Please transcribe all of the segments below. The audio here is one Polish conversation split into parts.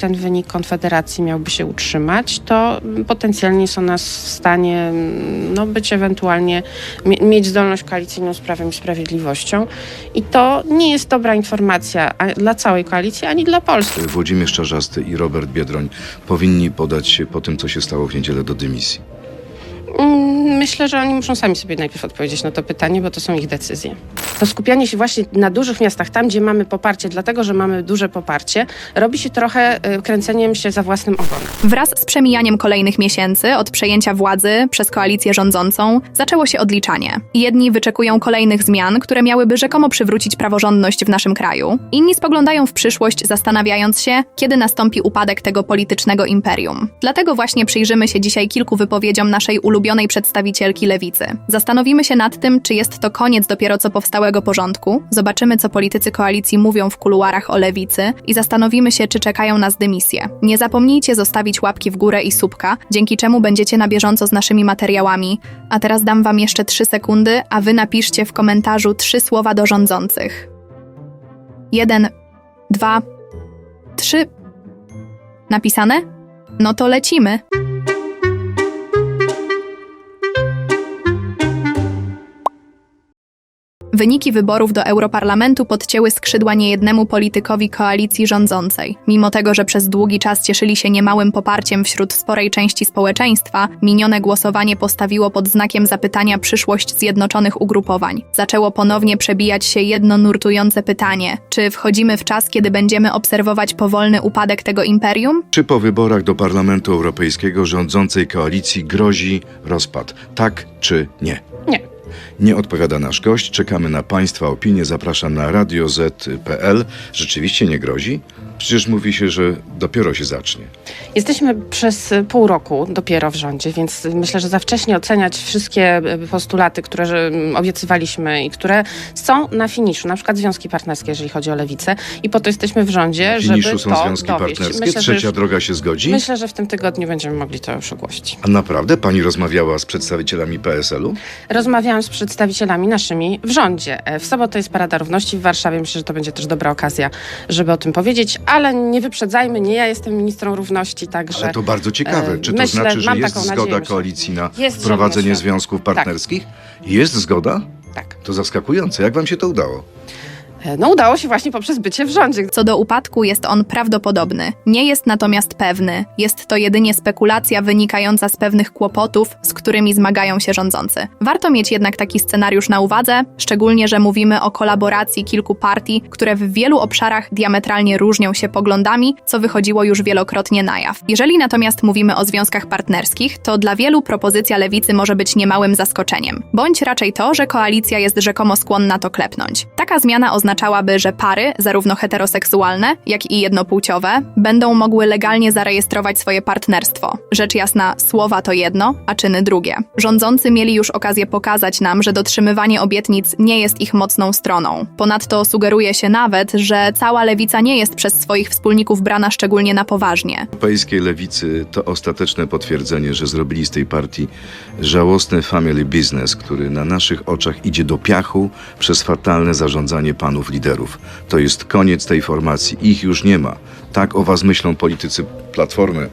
ten wynik Konfederacji miałby się utrzymać, to potencjalnie jest ona w stanie no, być ewentualnie, mie- mieć zdolność koalicyjną z Prawem i Sprawiedliwością. I to nie jest dobra informacja dla całej koalicji, ani dla Polski. Włodzimierz Czarzasty i Robert Biedroń powinni podać się po tym, co się stało w niedzielę do dymisji. Mm, Myślę, że oni muszą sami sobie najpierw odpowiedzieć na to pytanie, bo to są ich decyzje. To skupianie się właśnie na dużych miastach, tam gdzie mamy poparcie, dlatego że mamy duże poparcie, robi się trochę y, kręceniem się za własnym ogonem. Wraz z przemijaniem kolejnych miesięcy od przejęcia władzy przez koalicję rządzącą zaczęło się odliczanie. Jedni wyczekują kolejnych zmian, które miałyby rzekomo przywrócić praworządność w naszym kraju. Inni spoglądają w przyszłość, zastanawiając się, kiedy nastąpi upadek tego politycznego imperium. Dlatego właśnie przyjrzymy się dzisiaj kilku wypowiedziom naszej ulubionej przedstawicielki lewicy. Zastanowimy się nad tym, czy jest to koniec dopiero co powstałego porządku, zobaczymy, co politycy koalicji mówią w kuluarach o lewicy i zastanowimy się, czy czekają nas dymisje. Nie zapomnijcie zostawić łapki w górę i subka, dzięki czemu będziecie na bieżąco z naszymi materiałami. A teraz dam wam jeszcze 3 sekundy, a wy napiszcie w komentarzu trzy słowa do rządzących. Jeden, dwa, trzy. Napisane? No to lecimy. Wyniki wyborów do Europarlamentu podcięły skrzydła niejednemu politykowi koalicji rządzącej. Mimo tego, że przez długi czas cieszyli się niemałym poparciem wśród sporej części społeczeństwa, minione głosowanie postawiło pod znakiem zapytania przyszłość zjednoczonych ugrupowań. Zaczęło ponownie przebijać się jedno nurtujące pytanie: czy wchodzimy w czas, kiedy będziemy obserwować powolny upadek tego imperium? Czy po wyborach do Parlamentu Europejskiego rządzącej koalicji grozi rozpad? Tak czy nie? Nie. Nie odpowiada nasz gość. Czekamy na Państwa opinię. Zapraszam na radioz.pl. Rzeczywiście nie grozi? Przecież mówi się, że dopiero się zacznie. Jesteśmy przez pół roku dopiero w rządzie, więc myślę, że za wcześnie oceniać wszystkie y, postulaty, które mm, obiecywaliśmy i które są na finiszu, na przykład związki partnerskie, jeżeli chodzi o lewicę. I po to jesteśmy w rządzie, żeby finiszu są to związki dowieść. partnerskie. Myślę, Trzecia już, droga się zgodzi? myślę, że w tym tygodniu będziemy mogli to już ogłosić. A naprawdę pani rozmawiała z przedstawicielami PSL-u? Rozmawiałam z przedstawicielami naszymi w rządzie. E, W sobotę jest Parada Równości w Warszawie. Myślę, że to będzie też dobra okazja, żeby o tym powiedzieć, ale nie wyprzedzajmy, nie ja jestem ministrą równości, także... Ale to bardzo ciekawe. e, Czy to myślę, znaczy, że jest zgoda nadzieję, koalicji na Jest wprowadzenie żadna związków Tak. partnerskich? Jest zgoda? Tak. To zaskakujące. Jak wam się to udało? E, No udało się właśnie poprzez bycie w rządzie. Co do upadku, jest on prawdopodobny. Nie jest natomiast pewny. Jest to jedynie spekulacja wynikająca z pewnych kłopotów, z którymi zmagają się rządzący. Warto mieć jednak taki scenariusz na uwadze, szczególnie, że mówimy o kolaboracji kilku partii, które w wielu obszarach diametralnie różnią się poglądami, co wychodziło już wielokrotnie na jaw. Jeżeli natomiast mówimy o związkach partnerskich, to dla wielu propozycja lewicy może być niemałym zaskoczeniem, bądź raczej to, że koalicja jest rzekomo skłonna to klepnąć. Taka zmiana oznaczałaby, że pary, zarówno heteroseksualne, jak i jednopłciowe, będą mogły legalnie zarejestrować swoje partnerstwo. Rzecz jasna, słowa to jedno, a czyny drugie. Rządzący mieli już okazję pokazać nam, że dotrzymywanie obietnic nie jest ich mocną stroną. Ponadto sugeruje się nawet, że cała lewica nie jest przez swoich wspólników brana szczególnie na poważnie. Europejskiej lewicy to ostateczne potwierdzenie, że zrobili z tej partii żałosny family business, który na naszych oczach idzie do piachu przez fatalne zarządzanie panów liderów. To jest koniec tej formacji. Ich już nie ma. Tak o was myślą politycy Platformy.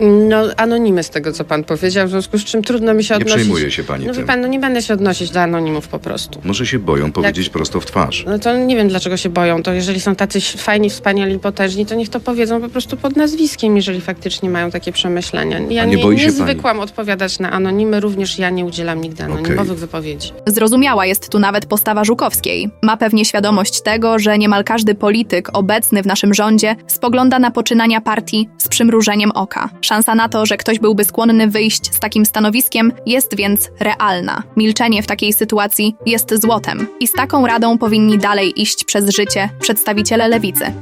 No, anonimy z tego, co pan powiedział, w związku z czym trudno mi się Nie odnosić. przejmuje się pani No wie tym. pan, no nie będę się odnosić do anonimów po prostu. Może się boją powiedzieć prosto w twarz. No to nie wiem, dlaczego się boją. To jeżeli są tacy fajni, wspaniali, potężni, to niech to powiedzą po prostu pod nazwiskiem, jeżeli faktycznie mają takie przemyślenia. Ja A nie nie, boi się nie pani? zwykłam odpowiadać na anonimy, również ja nie udzielam nigdy anonimowych wypowiedzi. Zrozumiała jest tu nawet postawa Żukowskiej. Ma pewnie świadomość tego, że niemal każdy polityk obecny w naszym rządzie spogląda na poczynania partii z przymrużeniem oka. Szansa na to, że ktoś byłby skłonny wyjść z takim stanowiskiem, jest więc realna. Milczenie w takiej sytuacji jest złotem. I z taką radą powinni dalej iść przez życie przedstawiciele lewicy.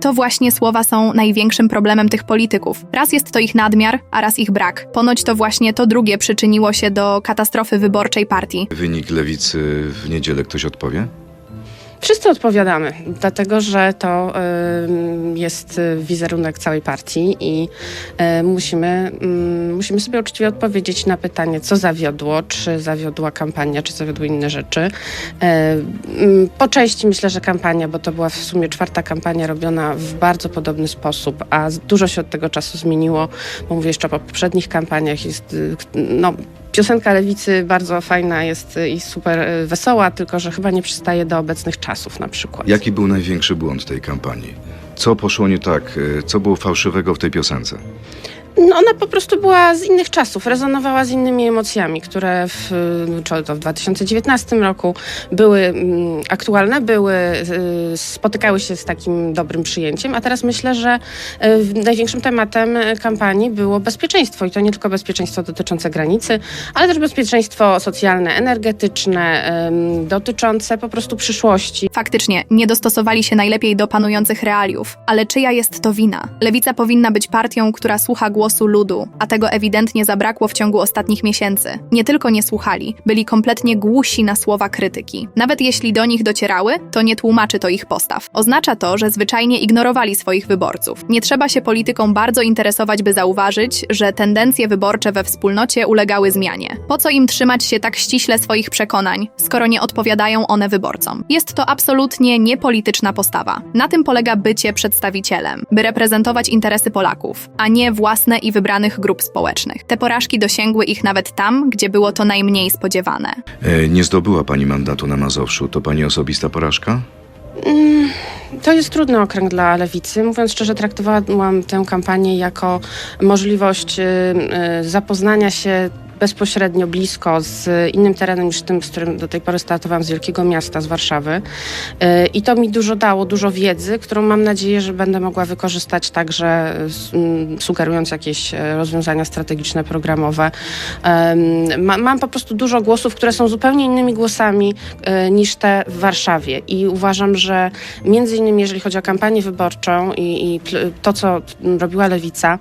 To właśnie słowa są największym problemem tych polityków. Raz jest to ich nadmiar, a raz ich brak. Ponoć to właśnie to drugie przyczyniło się do katastrofy wyborczej partii. Wynik lewicy w niedzielę ktoś odpowie? Wszyscy odpowiadamy, dlatego że to jest wizerunek całej partii i musimy, ym, musimy sobie uczciwie odpowiedzieć na pytanie, co zawiodło, czy zawiodła kampania, czy zawiodły inne rzeczy. Ym, Po części myślę, że kampania, bo to była w sumie czwarta kampania robiona w bardzo podobny sposób, a dużo się od tego czasu zmieniło, bo mówię jeszcze o poprzednich kampaniach. Jest, y, no, piosenka Lewicy bardzo fajna jest y, i super y, wesoła, tylko że chyba nie przystaje do obecnych czasów na przykład. Jaki był największy błąd tej kampanii? Co poszło nie tak? E, Co było fałszywego w tej piosence? No ona po prostu była z innych czasów, rezonowała z innymi emocjami, które w, czy to w 2019 roku były mm, aktualne, były, y, spotykały się z takim dobrym przyjęciem, a teraz myślę, że y, największym tematem y, kampanii było bezpieczeństwo i to nie tylko bezpieczeństwo dotyczące granicy, ale też bezpieczeństwo socjalne, energetyczne, dotyczące po prostu przyszłości. Faktycznie, nie dostosowali się najlepiej do panujących realiów, ale czyja jest to wina? Lewica powinna być partią, która słucha głosu ludu, a tego ewidentnie zabrakło w ciągu ostatnich miesięcy. Nie tylko nie słuchali, byli kompletnie głusi na słowa krytyki. Nawet jeśli do nich docierały, to nie tłumaczy to ich postaw. Oznacza to, że zwyczajnie ignorowali swoich wyborców. Nie trzeba się polityką bardzo interesować, by zauważyć, że tendencje wyborcze we wspólnocie ulegały zmianie. Po co im trzymać się tak ściśle swoich przekonań, skoro nie odpowiadają one wyborcom? Jest to absolutnie niepolityczna postawa. Na tym polega bycie przedstawicielem, by reprezentować interesy Polaków, a nie własne i wybranych grup społecznych. Te porażki dosięgły ich nawet tam, gdzie było to najmniej spodziewane. E, Nie zdobyła pani mandatu na Mazowszu. To pani osobista porażka? To jest trudny okręg dla lewicy. Mówiąc szczerze, traktowałam tę kampanię jako możliwość y, y, zapoznania się bezpośrednio, blisko z innym terenem niż tym, z którym do tej pory startowałam z wielkiego miasta, z Warszawy. Y, I to mi dużo dało, dużo wiedzy, którą mam nadzieję, że będę mogła wykorzystać także s- m, sugerując jakieś e, rozwiązania strategiczne, programowe. Mam po prostu dużo głosów, które są zupełnie innymi głosami niż te w Warszawie i uważam, że między innymi jeżeli chodzi o kampanię wyborczą i, i to, co robiła Lewica,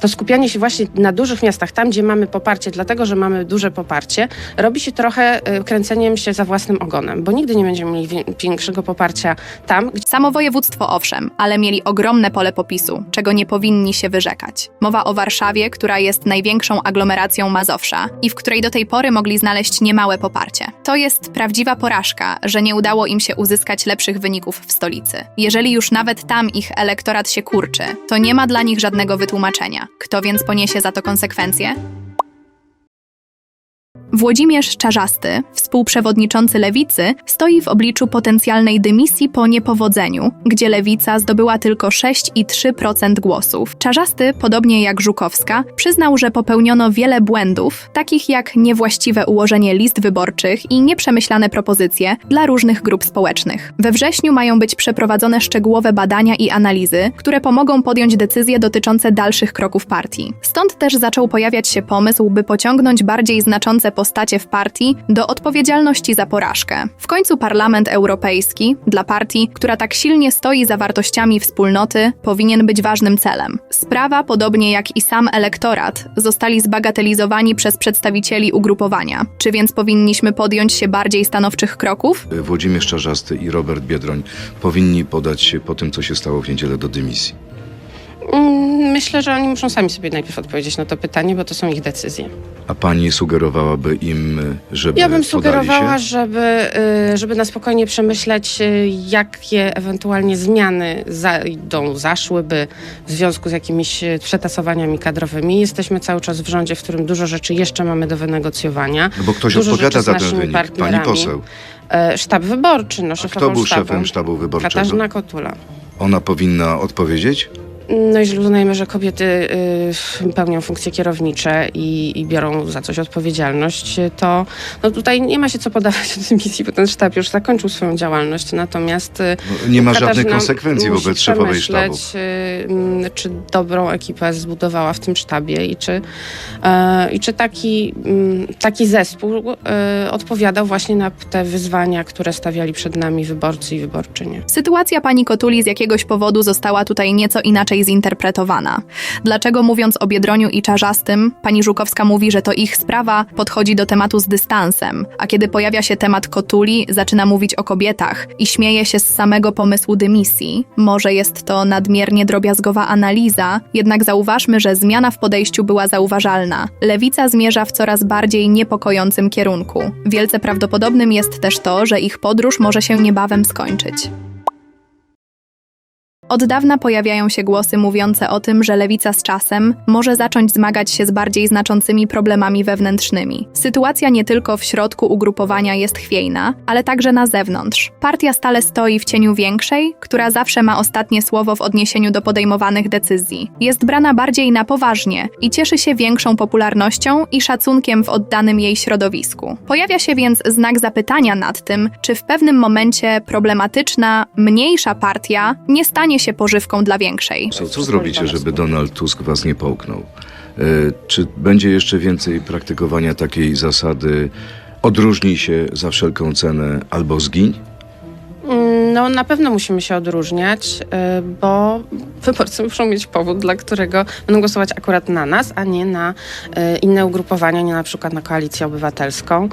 to skupianie się właśnie na dużych miastach, tam gdzie mamy poparcie, dlatego że mamy duże poparcie, robi się trochę e, kręceniem się za własnym ogonem, bo nigdy nie będziemy mieli większego poparcia tam, gdzie Samo województwo owszem, ale mieli ogromne pole popisu, czego nie powinni się wyrzekać. Mowa o Warszawie, która jest największą aglomeracją Mazowsza i w której do tej pory mogli znaleźć niemałe poparcie. To jest prawdziwa porażka, że nie udało im się uzyskać lepszych wyników w stolicy. Jeżeli już nawet tam ich elektorat się kurczy, to nie ma dla nich żadnego wytłumaczenia. Kto więc poniesie za to konsekwencje? Włodzimierz Czarzasty, współprzewodniczący Lewicy, stoi w obliczu potencjalnej dymisji po niepowodzeniu, gdzie Lewica zdobyła tylko 6,3% głosów. Czarzasty, podobnie jak Żukowska, przyznał, że popełniono wiele błędów, takich jak niewłaściwe ułożenie list wyborczych i nieprzemyślane propozycje dla różnych grup społecznych. We wrześniu mają być przeprowadzone szczegółowe badania i analizy, które pomogą podjąć decyzje dotyczące dalszych kroków partii. Stąd też zaczął pojawiać się pomysł, by pociągnąć bardziej znaczące postacie w partii do odpowiedzialności za porażkę. W końcu Parlament Europejski dla partii, która tak silnie stoi za wartościami wspólnoty, powinien być ważnym celem. Sprawa, podobnie jak i sam elektorat, zostali zbagatelizowani przez przedstawicieli ugrupowania. Czy więc powinniśmy podjąć się bardziej stanowczych kroków? E, Włodzimierz Czarzasty i Robert Biedroń powinni podać się po tym, co się stało w niedzielę do dymisji. Mm, Myślę, że oni muszą sami sobie najpierw odpowiedzieć na to pytanie, bo to są ich decyzje. A pani sugerowałaby im, żeby Ja bym sugerowała, żeby, y, żeby na spokojnie przemyśleć, y, jakie ewentualnie zmiany zajdą, zaszłyby w związku z jakimiś przetasowaniami kadrowymi. Jesteśmy cały czas w rządzie, w którym dużo rzeczy jeszcze mamy do wynegocjowania. No bo ktoś Dużo odpowiada za ten wynik. Pani partnerami. poseł. E, Sztab wyborczy, no A kto był sztabu. szefem sztabu wyborczego? Katarzyna Kotula. Ona powinna odpowiedzieć? No jeżeli uznajemy, że kobiety y, pełnią funkcje kierownicze i, i biorą za coś odpowiedzialność, to no tutaj nie ma się co podawać do dymisji, bo ten sztab już zakończył swoją działalność. Natomiast y, No, nie ma Katarzyna żadnych konsekwencji wobec szefowej sztabu. y, czy dobrą ekipę zbudowała w tym sztabie i czy, e, i czy taki, mm, taki zespół e, odpowiadał właśnie na te wyzwania, które stawiali przed nami wyborcy i wyborczynie. Sytuacja pani Kotuli z jakiegoś powodu została tutaj nieco inaczej inaczej zinterpretowana. Dlaczego mówiąc o Biedroniu i Czarzastym, pani Żukowska mówi, że to ich sprawa, podchodzi do tematu z dystansem, a kiedy pojawia się temat kotuli, zaczyna mówić o kobietach i śmieje się z samego pomysłu dymisji. Może jest to nadmiernie drobiazgowa analiza, jednak zauważmy, że zmiana w podejściu była zauważalna. Lewica zmierza w coraz bardziej niepokojącym kierunku. Wielce prawdopodobnym jest też to, że ich podróż może się niebawem skończyć. Od dawna pojawiają się głosy mówiące o tym, że lewica z czasem może zacząć zmagać się z bardziej znaczącymi problemami wewnętrznymi. Sytuacja nie tylko w środku ugrupowania jest chwiejna, ale także na zewnątrz. Partia stale stoi w cieniu większej, która zawsze ma ostatnie słowo w odniesieniu do podejmowanych decyzji. Jest brana bardziej na poważnie i cieszy się większą popularnością i szacunkiem w oddanym jej środowisku. Pojawia się więc znak zapytania nad tym, czy w pewnym momencie problematyczna, mniejsza partia nie stanie się pożywką dla większej. Co, co zrobicie, żeby Donald Tusk was nie połknął? E, Czy będzie jeszcze więcej praktykowania takiej zasady odróżnij się za wszelką cenę albo zgiń? Mm, No, na pewno musimy się odróżniać, y, bo wyborcy muszą mieć powód, dla którego będą głosować akurat na nas, a nie na y, inne ugrupowania, nie na przykład na koalicję obywatelską.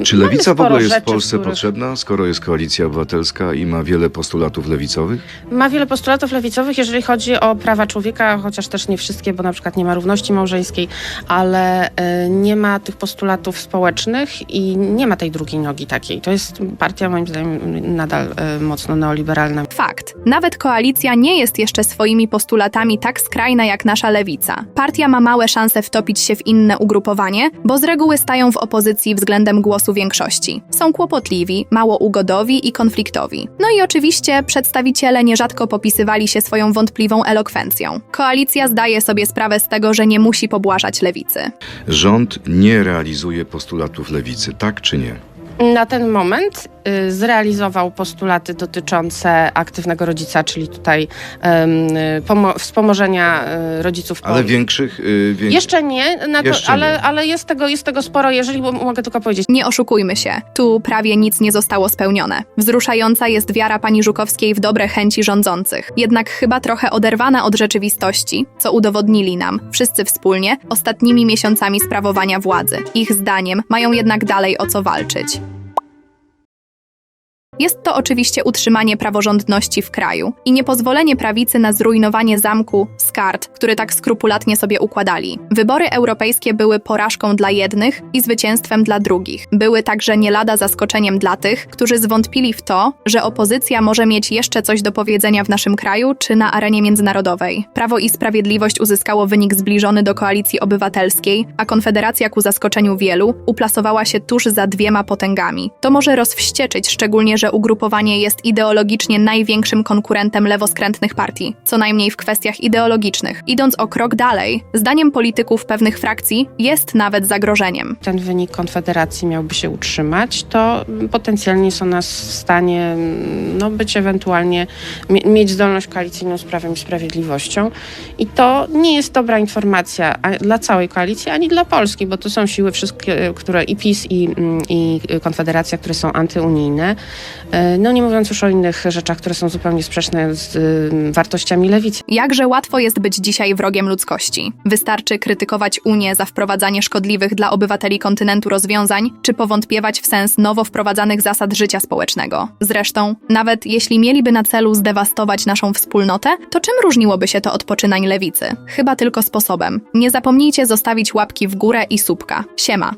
Y, Czy mamy lewica w ogóle jest w Polsce których- potrzebna, skoro jest koalicja obywatelska i ma wiele postulatów lewicowych? Ma wiele postulatów lewicowych, jeżeli chodzi o prawa człowieka, chociaż też nie wszystkie, bo na przykład nie ma równości małżeńskiej, ale nie ma tych postulatów społecznych i nie ma tej drugiej nogi takiej. To jest partia moim zdaniem nadal y, mocno neoliberalna. Fakt. Nawet koalicja nie jest jeszcze swoimi postulatami tak skrajna jak nasza lewica. Partia ma małe szanse wtopić się w inne ugrupowanie, bo z reguły stają w opozycji względem głosu większości. Są kłopotliwi, mało ugodowi i konfliktowi. No i oczywiście przedstawiciele nierzadko popisywali się swoją wątpliwą elokwencją. Koalicja zdaje sobie sprawę z tego, że nie musi pobłażać lewicy. Rząd nie realizuje postulatów lewicy, tak czy nie? Na ten moment zrealizował postulaty dotyczące aktywnego rodzica, czyli tutaj y, pomo- wspomożenia y, rodziców po Ale większych... y, Wię... Jeszcze nie, na to, Jeszcze ale, nie. ale jest, tego, jest tego sporo, jeżeli mogę tylko powiedzieć. Nie oszukujmy się, tu prawie nic nie zostało spełnione. Wzruszająca jest wiara pani Żukowskiej w dobre chęci rządzących, jednak chyba trochę oderwana od rzeczywistości, co udowodnili nam, wszyscy wspólnie, ostatnimi miesiącami sprawowania władzy. Ich zdaniem mają jednak dalej o co walczyć. Jest to oczywiście utrzymanie praworządności w kraju i niepozwolenie prawicy na zrujnowanie zamku z kart, który tak skrupulatnie sobie układali. Wybory europejskie były porażką dla jednych i zwycięstwem dla drugich. Były także nie lada zaskoczeniem dla tych, którzy zwątpili w to, że opozycja może mieć jeszcze coś do powiedzenia w naszym kraju czy na arenie międzynarodowej. Prawo i Sprawiedliwość uzyskało wynik zbliżony do koalicji obywatelskiej, a Konfederacja ku zaskoczeniu wielu uplasowała się tuż za dwiema potęgami. To może rozwścieczyć, szczególnie, że ugrupowanie jest ideologicznie największym konkurentem lewoskrętnych partii, co najmniej w kwestiach ideologicznych. Idąc o krok dalej, zdaniem polityków pewnych frakcji jest nawet zagrożeniem. Ten wynik Konfederacji miałby się utrzymać, to potencjalnie są nas w stanie no, być ewentualnie, mie- mieć zdolność koalicyjną z Prawem i Sprawiedliwością. I to nie jest dobra informacja dla całej koalicji, ani dla Polski, bo to są siły wszystkie, które i PiS, i, i Konfederacja, które są antyunijne. E, No nie mówiąc już o innych rzeczach, które są zupełnie sprzeczne z y, wartościami lewicy. Jakże łatwo jest być dzisiaj wrogiem ludzkości. Wystarczy krytykować Unię za wprowadzanie szkodliwych dla obywateli kontynentu rozwiązań, czy powątpiewać w sens nowo wprowadzanych zasad życia społecznego. Zresztą, nawet jeśli mieliby na celu zdewastować naszą wspólnotę, to czym różniłoby się to od poczynań lewicy? Chyba tylko sposobem. Nie zapomnijcie zostawić łapki w górę i subka. Siema!